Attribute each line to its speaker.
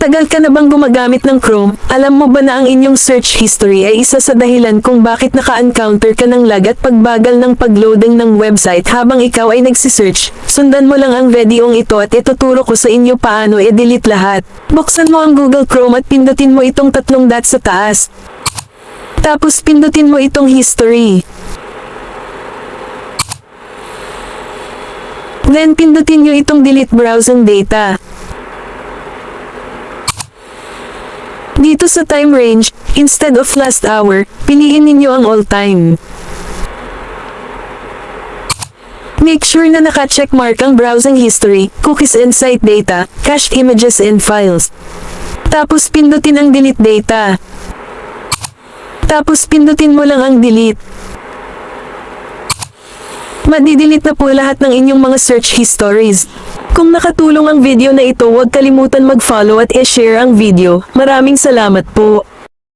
Speaker 1: Matagal ka na bang gumagamit ng Chrome? Alam mo ba na ang inyong search history ay isa sa dahilan kung bakit naka-encounter ka ng lag at pagbagal ng pagloading ng website habang ikaw ay nagsisearch? Sundan mo lang ang videong ito at ituturo ko sa inyo paano i-delete lahat. Buksan mo ang Google Chrome at pindutin mo itong tatlong dot sa taas. Tapos pindutin mo itong history. Then pindutin nyo itong delete browsing data. Dito sa time range, instead of last hour, piliin ninyo ang all time. Make sure na naka-check mark ang browsing history, cookies and site data, cached images and files. Tapos pindutin ang delete data. Tapos pindutin mo lang ang delete. Madidelete na po lahat ng inyong mga search histories. Kung nakatulong ang video na ito huwag kalimutan mag-follow at i-share ang video. Maraming salamat po.